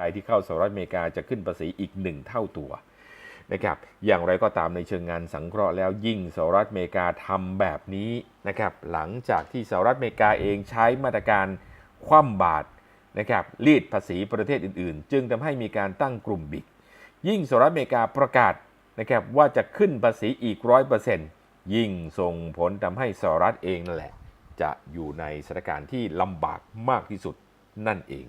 ใจที่เข้าสหรัฐอเมริกาจะขึ้นภาษีอีกหนึ่งเท่าตัวนะครับอย่างไรก็ตามในเชิงงานสังเคราะห์แล้วยิ่งสหรัฐอเมริกาทำแบบนี้นะครับหลังจากที่สหรัฐอเมริกาเองใช้มาตรการคว่ำบาตรนะครับรีดภาษีประเทศอื่นๆ จึงทำให้มีการตั้งกลุ่มบิ๊กยิ่งสหรัฐอเมริกาประกาศนะครับว่าจะขึ้นภาษีอีกร้อยเปอร์เซ็นต์ยิ่งส่งผลทำให้สหรัฐเองนั่นแหละ จะอยู่ในสถานการณ์ที่ลำบากมากที่สุดนั่นเอง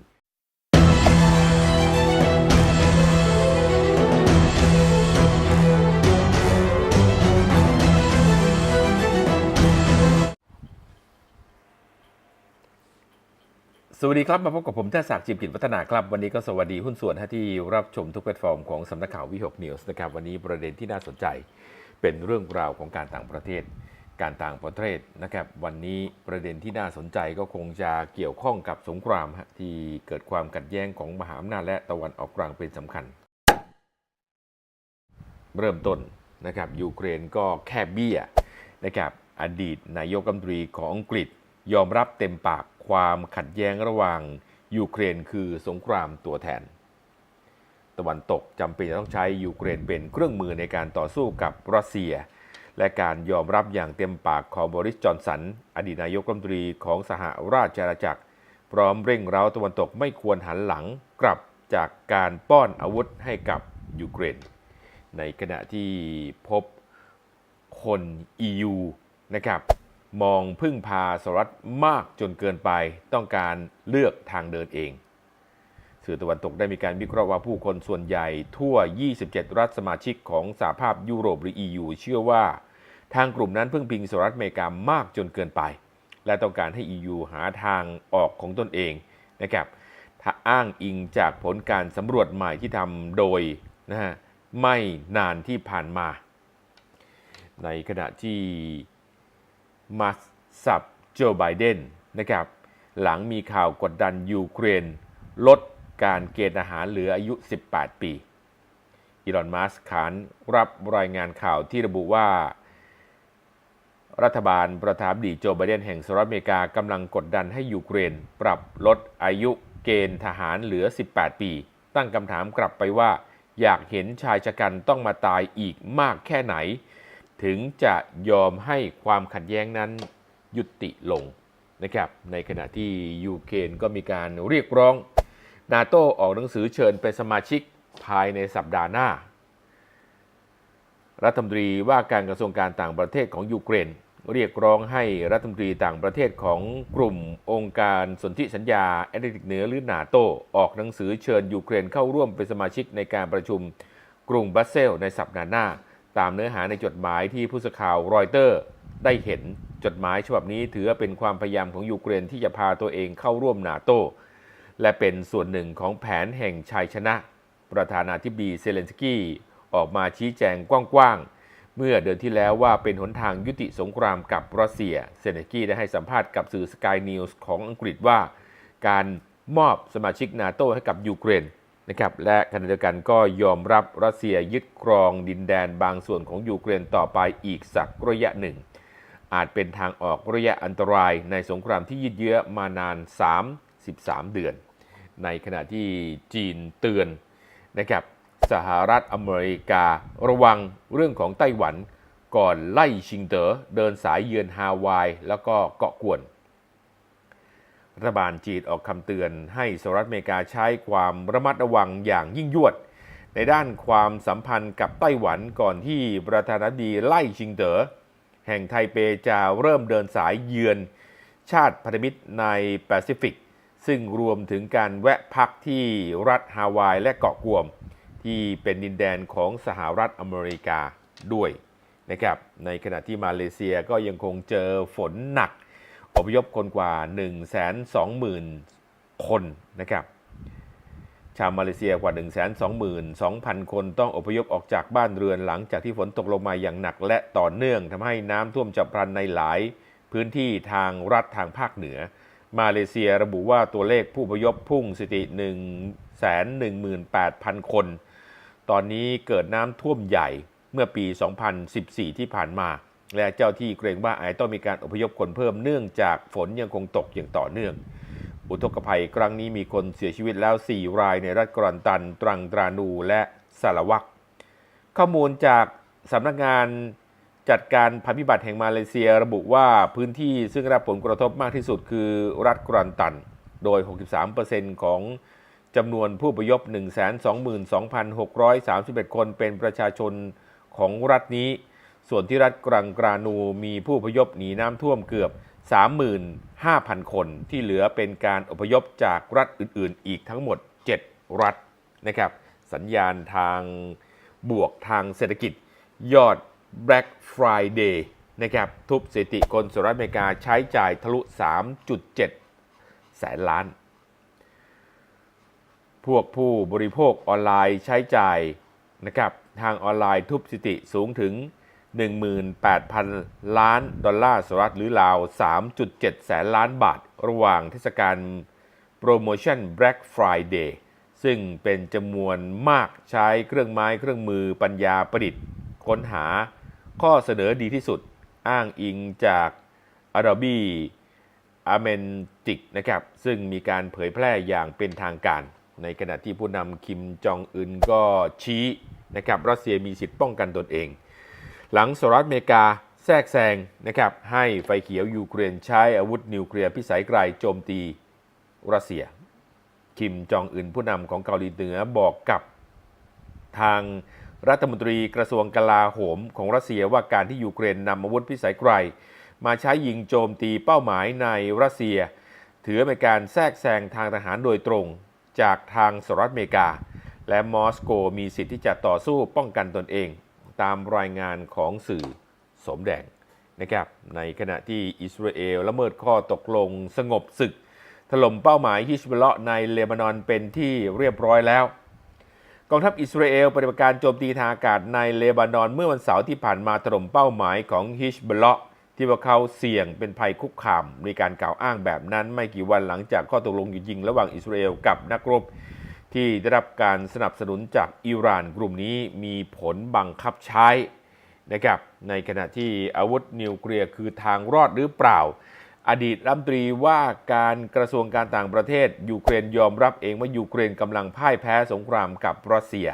สวัสดีครับ มาพบกับผมแท้ศักดิ์จิมกิจวัฒนาครับ วันนี้ก็สวัสดีหุ้นส่วนที่รับชมทุกแพลตฟอร์มของสำนักข่าววิหกนิวส์นะครับ วันนี้ประเด็นที่น่าสนใจเป็นเรื่องราวของการต่างประเทศ การต่างประเทศนะครับ วันนี้ประเด็นที่น่าสนใจก็คงจะเกี่ยวข้องกับสงครามฮะที่เกิดความขัดแย้งของมหาอำนาจและตะวันออกกลางเป็นสำคัญ เริ่มต้นนะครับยูเครนก็แค่เบี้ยนะครับอดีตนายกรัฐมนตรีของอังกฤษยอมรับเต็มปาก ความขัดแย้งระหว่างยูเครนคือสงครามตัวแทน ตะวันตกจำเป็นจะต้องใช้ยูเครนเป็นเครื่องมือในการต่อสู้กับรัสเซีย และการยอมรับอย่างเต็มปากของบริสจอนสัน อดีตนายกรัฐมนตรีของสหราชอาณาจักร พร้อมเร่งเร้าตะวันตกไม่ควรหันหลังกลับจากการป้อนอาวุธให้กับยูเครน ในขณะที่พบคน EU นะครับ มองพึ่งพาสหรัฐมากจนเกินไปต้องการเลือกทางเดินเองสื่อตะวันตกได้มีการวิเคราะห์ว่าผู้คนส่วนใหญ่ทั่ว 27 รัฐสมาชิกของสหภาพยุโรปหรือ EU เชื่อว่า ทางกลุ่มนั้นพึ่งพิงสหรัฐอเมริกามากจนเกินไป และต้องการให้ EU หาทางออกของตนเองนะครับถ้าอ้างอิงจากผลการสำรวจใหม่ที่ทำโดยนะฮะไม่นานที่ผ่านมา ในขณะที่ มาสับโจไบเดนนะครับหลังมีข่าวกดดันยูเครน ลดการเกณฑ์ทหารเหลืออายุ 18 ปีอีลอนมัสขานรับรายงานข่าวที่ระบุว่า รัฐบาลประธานาธิบดีโจไบเดนแห่งสหรัฐอเมริกากำลังกดดันให้ยูเครน ปรับลดอายุเกณฑ์ทหารเหลือ 18 ปี ตั้งคำถามกลับไปว่า อยากเห็นชายชะกันต้องมาตายอีกมากแค่ไหน ถึงจะยอมให้ความขัดแย้งนั้นยุติลงนะครับในขณะที่ยูเครนก็มีการเรียกร้อง นาโตออกหนังสือเชิญเป็นสมาชิกภายในสัปดาห์หน้า รัฐมนตรีว่าการกระทรวงการต่างประเทศของยูเครน เรียกร้องให้รัฐมนตรีต่างประเทศของกลุ่มองค์การสนธิสัญญาแอตแลนติกเหนือหรือนาโตออกหนังสือเชิญยูเครนเข้าร่วมเป็นสมาชิกในการประชุมกรุงบรัสเซลในสัปดาห์หน้า ตามเนื้อหาในจดหมายที่ผู้สื่อข่าวรอยเตอร์ได้เห็นจดหมายฉบับนี้ถือว่าเป็นความพยายามของยูเครนที่จะพาตัวเองเข้าร่วมนาโต และเป็นส่วนหนึ่งของแผนแห่งชัยชนะ ประธานาธิบดีเซเลนสกี้ออกมาชี้แจงกว้างๆ เมื่อเดือนที่แล้วว่าเป็นหนทางยุติสงครามกับรัสเซีย เซเลนสกี้ได้ให้สัมภาษณ์กับสื่อสกายนิวส์ของอังกฤษว่า การมอบสมาชิกนาโตให้กับยูเครน นะครับและขณะเดียวกันก็ยอมรับรัสเซียยึดครองดินแดนบางส่วนของยูเครนต่อไปอีกสักระยะหนึ่ง อาจเป็นทางออกระยะอันตรายในสงครามที่ยืดเยื้อมานาน 33 เดือน ในขณะที่จีนเตือนนะครับสหรัฐอเมริการะวังเรื่องของไต้หวันก่อนไล่ชิงเตอ๋อเดินสายเยือนฮาวาย แล้วก็เกาะกวน รัฐบาลจีนออกคำเตือนให้สหรัฐอเมริกาใช้ความระมัดระวังอย่างยิ่งยวด ในด้านความสัมพันธ์กับไต้หวันก่อนที่ประธานาธิบดีไล่ชิงเตอ๋อแห่งไทเปจะเริ่มเดินสายเยือนชาติพันธมิตรในแปซิฟิก ซึ่งรวมถึงการแวะพักที่รัฐฮาวายและเกาะกวม ที่เป็นดินแดนของสหรัฐอเมริกาด้วยนะครับในขณะที่มาเลเซียก็ยังคงเจอฝนหนัก อพยพคนกว่า 120,000 คนนะครับ ชาวมาเลเซียกว่า 122,000 คนต้องอพยพออกจากบ้านเรือนหลังจากที่ฝนตกลงมาอย่างหนักและต่อเนื่องทำให้น้ำท่วมฉับพลันในหลาย พื้นที่ทางรัฐทางภาคเหนือ มาเลเซียระบุว่าตัวเลขผู้อพยพพุ่งสถิติ 118,000 คน ตอนนี้เกิดน้ำท่วมใหญ่เมื่อปี 2014 ที่ผ่านมา และเจ้าที่เกรงว่าอาจต้องมีการอพยพคนเพิ่มเนื่องจากฝนยังคงตกอย่างต่อเนื่อง อุทกภัยครั้งนี้มีคนเสียชีวิตแล้ว 4 รายในรัฐกรันตัน ตรังตรานูและสารวักข้อมูลจากสำนักงานจัดการภัยพิบัติแห่งมาเลเซียระบุว่าพื้นที่ซึ่งได้รับผลกระทบมากที่สุดคือรัฐกรันตัน โดย 63%ของจำนวนผู้อพยพ122,631 คนเป็นประชาชนของรัฐนี้ ส่วนที่รัฐกรังกรานูมีผู้อพยพหนีน้ำท่วมเกือบ 35,000 คนที่เหลือเป็นการอพยพจากรัฐอื่นๆ อีกทั้งหมด 7 รัฐนะครับ สัญญาณทางบวกทางเศรษฐกิจ ยอด Black Friday นะครับทุบสถิติคนสหรัฐอเมริกาใช้จ่ายทะลุ 3.7 แสนล้าน พวกผู้บริโภคออนไลน์ใช้จ่ายนะครับทางออนไลน์ทุบสถิติสูงถึง 18,000 ล้านดอลลาร์สหรัฐหรือราว 3.7 แสนล้านบาท ระหว่างเทศกาลโปรโมชั่น Black Friday ซึ่งเป็นจำนวนมากใช้เครื่องไม้เครื่องมือปัญญาประดิษฐ์ ค้นหาข้อเสนอดีที่สุดอ้างอิงจาก Adobe a m e n t i c นะครับ ซึ่งมีการเผยแพร่อย่างเป็นทางการ ในขณะที่ผู้นำคิมจองอึนก็ชี้นะครับรัสเซียมีสิทธิ์ป้องกันตนเอง หลังสหรัฐอเมริกาแทรกแซงนะครับให้ไฟเขียวยูเครนใช้อาวุธนิวเคลียร์พิสัยไกลโจมตีรัสเซีย คิมจองอึนผู้นำของเกาหลีเหนือบอกกับทางรัฐมนตรีกระทรวงกลาโหมของรัสเซียว่าการที่ยูเครนนำอาวุธพิสัยไกล มาใช้ยิงโจมตีเป้าหมายในรัสเซีย ถือเป็นการแทรกแซงทางทหารโดยตรงจากทางสหรัฐอเมริกา และมอสโกมีสิทธิ์ที่จะต่อสู้ป้องกันตนเอง ตามรายงานของสื่อสมแดงนะครับในขณะที่อิสราเอลละเมิดข้อตกลงสงบศึก ถล่มเป้าหมายฮิชบลเลาะในเลบานอนเป็นที่เรียบร้อยแล้ว กองทัพอิสราเอลปฏิบัติการโจมตีทางอากาศในเลบานอนเมื่อวันเสาร์ที่ผ่านมาถล่มเป้าหมายของฮิชบลเลาะที่ว่าเขาเสี่ยงเป็นภัยคุกคาม มีการกล่าวอ้างแบบนั้น ไม่กี่วันหลังจากข้อตกลงหยุดยิง ระหว่างอิสราเอลกับนักรบ ที่ได้รับการสนับสนุนจากอิหร่านกลุ่มนี้มีผลบังคับใช้นะครับในขณะที่อาวุธนิวเคลียร์คือทางรอดหรือเปล่า อดีตรัฐมนตรีว่าการกระทรวงการต่างประเทศ ยูเครนยอมรับเองว่ายูเครนกำลังพ่ายแพ้สงครามกับรัสเซีย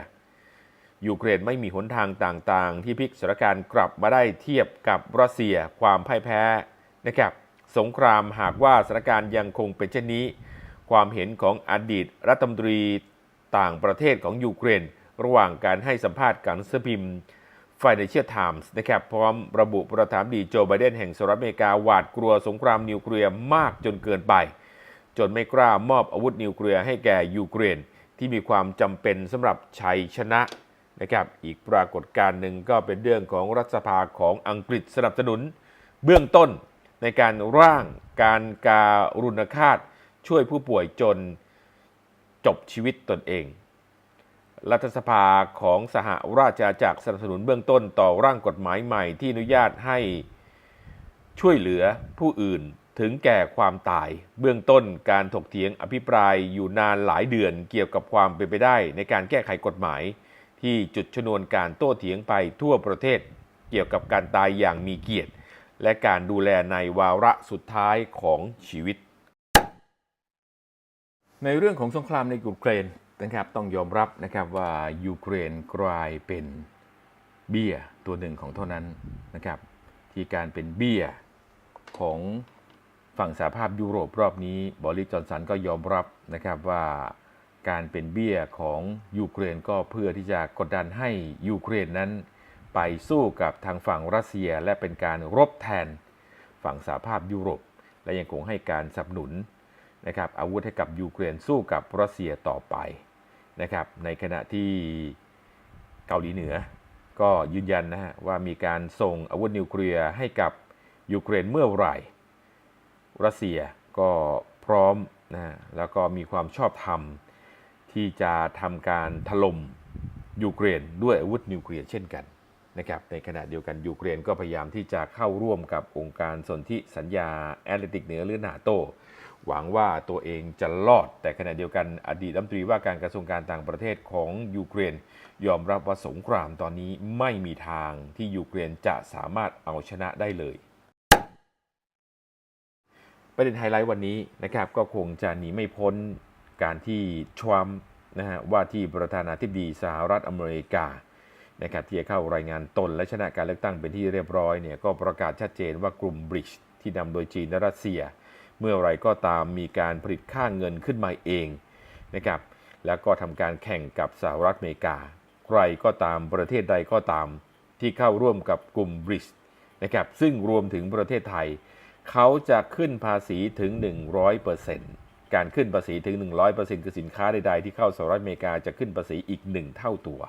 ยูเครนไม่มีหนทางต่างๆ ที่พลิกสถานการณ์กลับมาได้เทียบกับรัสเซียความพ่ายแพ้นะครับสงครามหากว่าสถานการณ์ยังคงเป็นเช่นนี้ ความเห็นของอดีตรัฐมนตรีต่างประเทศของยูเครน ระหว่างการให้สัมภาษณ์กับสพิมพ์ Financial Times นะครับพร้อมระบุประธานดีโจไบเดนแห่งสหรัฐอเมริกาหวาดกลัวสงครามนิวเคลียร์มากจนเกินไป จนไม่กล้ามอบอาวุธนิวเคลียร์ให้แก่ยูเครน ที่มีความจำเป็นสำหรับชัยชนะนะครับอีกปรากฏการณ์หนึ่งก็เป็นเรื่องของรัฐสภาของอังกฤษสนับสนุน เบื้องต้นในการร่างการการุณฆาต ช่วยผู้ป่วยจนจบชีวิตตนเอง รัฐสภาของสหราชอาณาจักรสนับสนุนเบื้องต้นต่อร่างกฎหมายใหม่ที่อนุญาตให้ช่วยเหลือผู้อื่นถึงแก่ความตาย เบื้องต้นการถกเถียงอภิปรายอยู่นานหลายเดือนเกี่ยวกับความเป็นไปได้ ในการแก้ไขกฎหมาย ที่จุดชนวนการโต้เถียงไปทั่วประเทศ เกี่ยวกับการตายอย่างมีเกียรติ และการดูแลในวาระสุดท้ายของชีวิต ในเรื่องของสงครามในยูเครนนะครับต้องยอมรับนะครับว่ายูเครนกลายเป็นเบี้ยตัวหนึ่งของเท่านั้นนะครับที่การเป็นเบี้ยของฝั่งสหภาพยุโรปรอบนี้บริจอนสันก็ยอมรับนะครับว่าการเป็นเบี้ยของยูเครนก็เพื่อที่จะกดดันให้ยูเครนนั้น ไปสู้กับทางฝั่งรัสเซียและเป็นการรบแทนฝั่งสหภาพยุโรป และยังคงให้การสนับสนุน นะครับอาวุธให้กับยูเครนสู้กับรัสเซียต่อไปนะครับในขณะที่เกาหลีเหนือ ก็ยืนยันนะฮะว่ามีการส่งอาวุธนิวเคลียร์ให้กับยูเครนเมื่อไหร่ รัสเซียก็พร้อมนะฮะแล้วก็มีความชอบธรรมที่จะทำการถล่มยูเครนด้วยอาวุธนิวเคลียร์เช่นกันนะครับในขณะเดียวกันยูเครนก็พยายามที่จะเข้าร่วมกับองค์การสนธิสัญญาแอตแลนติกเหนือหรือนาโต หวังว่าตัวเองจะรอด แต่ขณะเดียวกันอดีตรัฐมนตรีว่าการกระทรวงการต่างประเทศของยูเครน ยอมรับว่าสงครามตอนนี้ไม่มีทางที่ยูเครนจะสามารถเอาชนะได้เลยประเด็นไฮไลท์วันนี้นะครับก็คงจะหนีไม่พ้นการที่ทรัมป์นะฮะว่าที่ประธานาธิบดีสหรัฐอเมริกานะครับที่จะเข้ารายงานตนและชนะการเลือกตั้งเป็นที่เรียบร้อยเนี่ยก็ประกาศชัดเจนว่ากลุ่มบริชที่นำโดยจีนและรัสเซีย เมื่อไรก็ตามมีการผลิตค่าเงินขึ้นมาเองนะครับแล้วก็ทำการแข่งกับสหรัฐอเมริกา ใครก็ตามประเทศใดก็ตาม ที่เข้าร่วมกับกลุ่มบริชนะครับซึ่งรวมถึงประเทศไทย เขาจะขึ้นภาษีถึง 100%การขึ้นภาษีถึง 100%คือสินค้าใดๆที่เข้าสหรัฐอเมริกาจะขึ้นภาษีอีก 1 เท่าตัว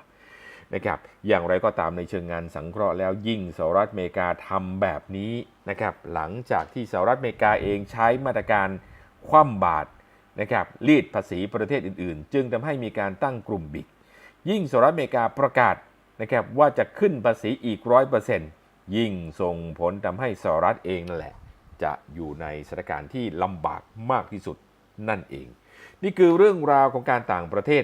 นะครับอย่างไรก็ตามในเชิงงานสังเคราะห์แล้วยิ่งสหรัฐอเมริกาทำแบบนี้นะครับหลังจากที่สหรัฐอเมริกาเองใช้มาตรการคว่ำบาตรนะครับรีดภาษีประเทศอื่นๆ จึงทำให้มีการตั้งกลุ่มบิกยิ่งสหรัฐอเมริกาประกาศนะครับว่าจะขึ้นภาษีอีกร้อยเปอร์เซ็นต์ยิ่งส่งผลทำให้สหรัฐเองนั่นแหละ จะอยู่ในสถานการณ์ที่ลำบากมากที่สุดนั่นเอง นี่คือเรื่องราวของการต่างประเทศ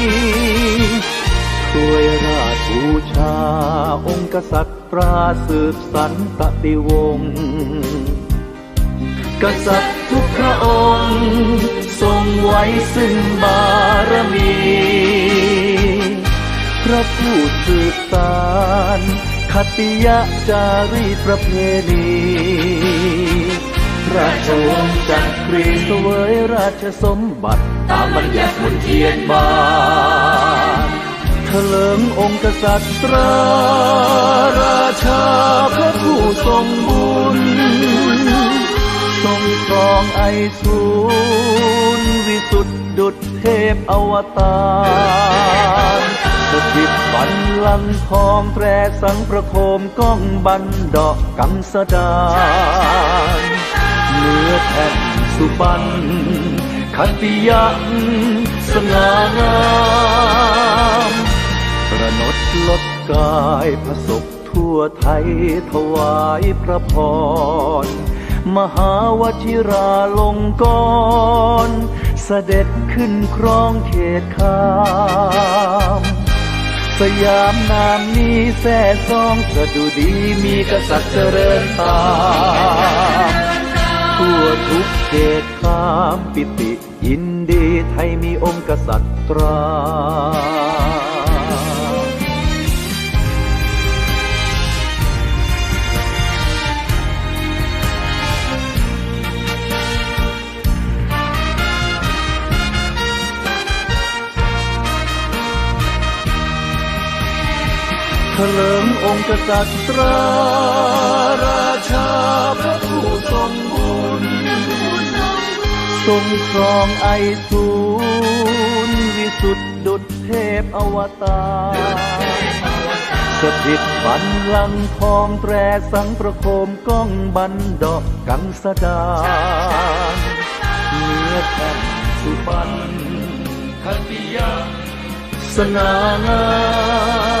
กษัตริย์ตราสืบสันตติวงศ์กษัตริย์ทุกพระองค์ ทรงไว้ซึ่งบารมี พระผู้สืบสารคติยะจารีประเพณีราชวงศ์จักรีสวยราชสมบัติ ตามบัญญัติมนเทียนบา ลิงองค์กษัตริย์ราราชาพระผู้ทรงบุญ ทรงครองไอสูรวิสุทธิดุจเทพอวตารสถิตบันลังทองแตรสังประโคมก้องบันดอกกำสดานเนื้อแผ่นสุบัน ขัตติยักสง่างามายพระศพทั่วไทยถวายพระพร มหาวชิราลงกรณเสด็จขึ้นครองเขตคามสยามนามนี้แท่ซองสะดุดีมีกษัตริย์เจริญตามทั่วทุกเขตคามปิติยินดีไทยมีองค์กษัตริย์ตรา เถลิงองค์กษัตริย์ตราราชาพระผู้ทรงบุญทรงครองไอสูรวิสุทธิดุจเทพอวตารสถิตบันลังทองแตรสังประโคมก้องบันดอกกังสดาเนื้อแผ่นสุบันคติยาสง่างาม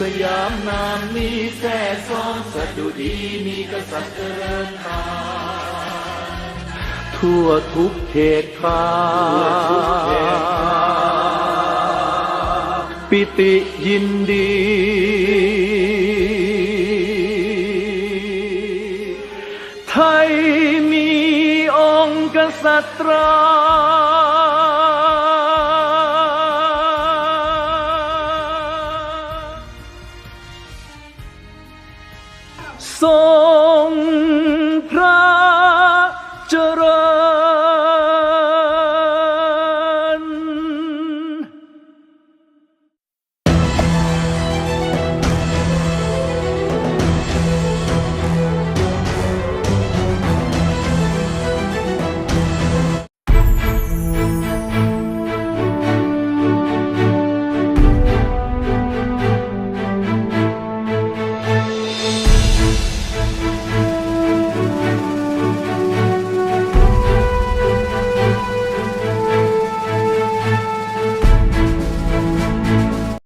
สยามนามนี้แท้สองสดุดีมีกษัตริย์เจริญทางทั่วทุกเขตขามปิติยินดี ไทยมีองค์กษัตรา